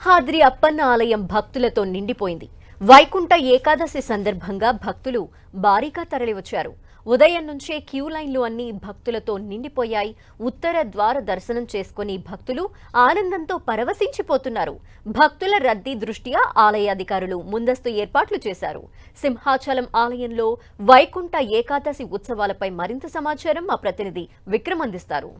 హాద్రి అప్పన్న ఆలయం భక్తులతో నిండిపోయింది. వైకుంఠ ఏకాదశి సందర్భంగా భక్తులు భారీగా తరలివచ్చారు. ఉదయం నుంచే క్యూ లైన్లు అన్ని భక్తులతో నిండిపోయాయి. ఉత్తర ద్వార దర్శనం చేసుకుని భక్తులు ఆనందంతో పరవశించిపోతున్నారు. భక్తుల రద్దీ దృష్ట్యా ఆలయ అధికారులు ముందస్తు ఏర్పాట్లు చేశారు. సింహాచలం ఆలయంలో వైకుంఠ ఏకాదశి ఉత్సవాలపై మరింత సమాచారం మా ప్రతినిధి విక్రమ్ అందిస్తారు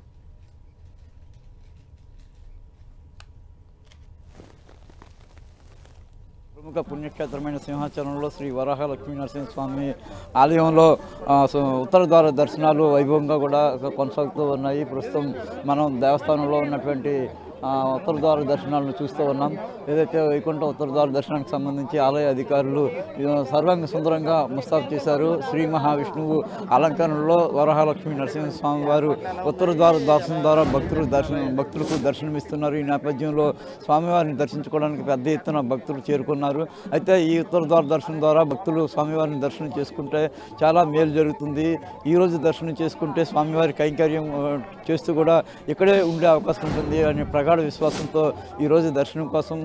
ప్రముఖ పుణ్యక్షేత్రమైన సింహాచలంలో శ్రీ వరాహ లక్ష్మీనరసింహ స్వామి ఆలయంలో ఉత్తర ద్వార దర్శనాలు వైభవంగా కూడా కొనసాగుతూ ఉన్నాయి. ప్రస్తుతం మనం దేవస్థానంలో ఉన్నటువంటి ఉత్తరద్వార ఉత్తర దర్శనాలను చూస్తూ ఉన్నాం. ఏదైతే వైకుంఠ ఉత్తర ద్వార దర్శనానికి సంబంధించి ఆలయ అధికారులు సర్వాంగ సుందరంగా ముస్తాబు చేశారు. శ్రీ మహావిష్ణువు అలంకరణలో వరహాలక్ష్మి నరసింహస్వామి వారు ఉత్తర ద్వార దర్శనం ద్వారా భక్తులు దర్శనం భక్తులకు దర్శనమిస్తున్నారు. ఈ నేపథ్యంలో స్వామివారిని దర్శించుకోవడానికి పెద్ద ఎత్తున భక్తులు చేరుకున్నారు. అయితే ఈ ఉత్తర ద్వార దర్శనం ద్వారా భక్తులు స్వామివారిని దర్శనం చేసుకుంటే చాలా మేలు జరుగుతుంది. ఈ రోజు దర్శనం చేసుకుంటే స్వామివారి కైంకర్యం చేస్తూ కూడా ఇక్కడే ఉండే అవకాశం ఉంటుంది అనే ప్రగాఢ విశ్వాసంతో ఈరోజు దర్శనం కోసం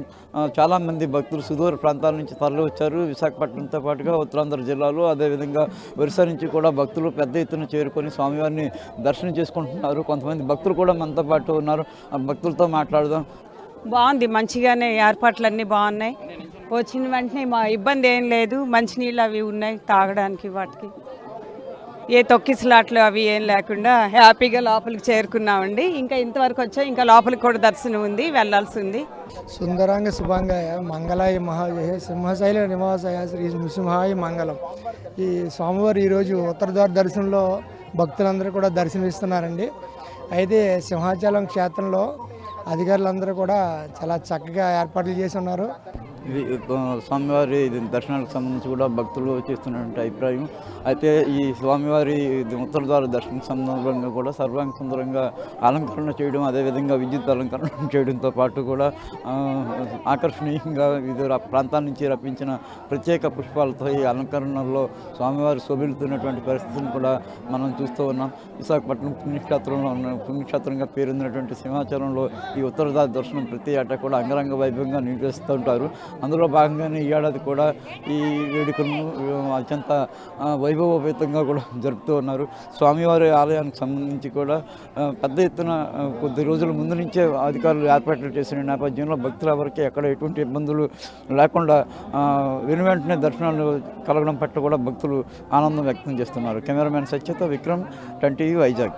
చాలామంది భక్తులు సుదూర ప్రాంతాల నుంచి తరలి వచ్చారు విశాఖపట్నంతో పాటుగా ఉత్తరాంధ్ర జిల్లాలో అదేవిధంగా ఒరిస్సా నుంచి కూడా భక్తులు పెద్ద ఎత్తున చేరుకొని స్వామివారిని దర్శనం చేసుకుంటున్నారు. కొంతమంది భక్తులు కూడా మనతో పాటు ఉన్నారు. ఆ భక్తులతో మాట్లాడదాం. బాగుంది. మంచిగానే ఏర్పాట్లన్నీ బాగున్నాయి. వచ్చిన వెంటనే మా ఇబ్బంది ఏం లేదు. మంచినీళ్ళు అవి ఉన్నాయి తాగడానికి వాటికి. ఏ తొక్కిసలాట్లు అవి ఏం లేకుండా హ్యాపీగా లోపలికి చేరుకున్నామండి. ఇంకా ఇంతవరకు వచ్చాం. ఇంకా లోపలికి కూడా దర్శనం ఉంది వెళ్ళాల్సి ఉంది. సుందరాంగ శుభాంగాయ మంగళాయ మహాజయ సింహశైల నివాసాయ శ్రీ నృసింహాయ మంగళం. ఈ స్వామివారు ఈరోజు ఉత్తరద్వార దర్శనంలో భక్తులందరూ కూడా దర్శనమిస్తున్నారండి. అయితే సింహాచలం క్షేత్రంలో అధికారులందరూ కూడా చాలా చక్కగా ఏర్పాట్లు చేసి ఉన్నారు. స్వామివారి దర్శనాలకు దర్శనానికి సంబంధించి కూడా భక్తులు చేస్తున్నటువంటి అభిప్రాయం. అయితే ఈ స్వామివారి ఇది ఉత్తర దర్శనం సందర్భంగా కూడా సర్వాంగ సుందరంగా అలంకరణ చేయడం అదేవిధంగా విద్యుత్ అలంకరణ చేయడంతో పాటు కూడా ఆకర్షణీయంగా వివిధ ప్రాంతాల నుంచి రప్పించిన ప్రత్యేక పుష్పాలతో ఈ అలంకరణలో స్వామివారు శోభిలుతున్నటువంటి పరిస్థితిని కూడా మనం చూస్తూ ఉన్నాం. విశాఖపట్నం పుణ్యక్షేత్రంలో ఉన్న పుణ్యక్షేత్రంగా పేరొందినటువంటి సింహాచలంలో ఈ ఉత్తర దర్శనం ప్రతి ఏటా కూడా అంగరంగ వైభవంగా నిర్వహిస్తూ ఉంటారు. అందులో భాగంగానే ఈ ఏడాది కూడా ఈ వేడుకలను అత్యంత వైభవోపేతంగా కూడా జరుపుతూ ఉన్నారు. స్వామివారి ఆలయానికి సంబంధించి కూడా పెద్ద ఎత్తున కొద్ది రోజుల ముందు నుంచే అధికారులు ఏర్పాట్లు చేసిన నేపథ్యంలో భక్తుల వరకే ఎక్కడ ఎటువంటి ఇబ్బందులు లేకుండా వెను వెంటనే దర్శనాలు కలగడం పట్ల కూడా భక్తులు ఆనందం వ్యక్తం చేస్తున్నారు. కెమెరామెన్ సత్యత విక్రమ్ టెన్ వైజాగ్.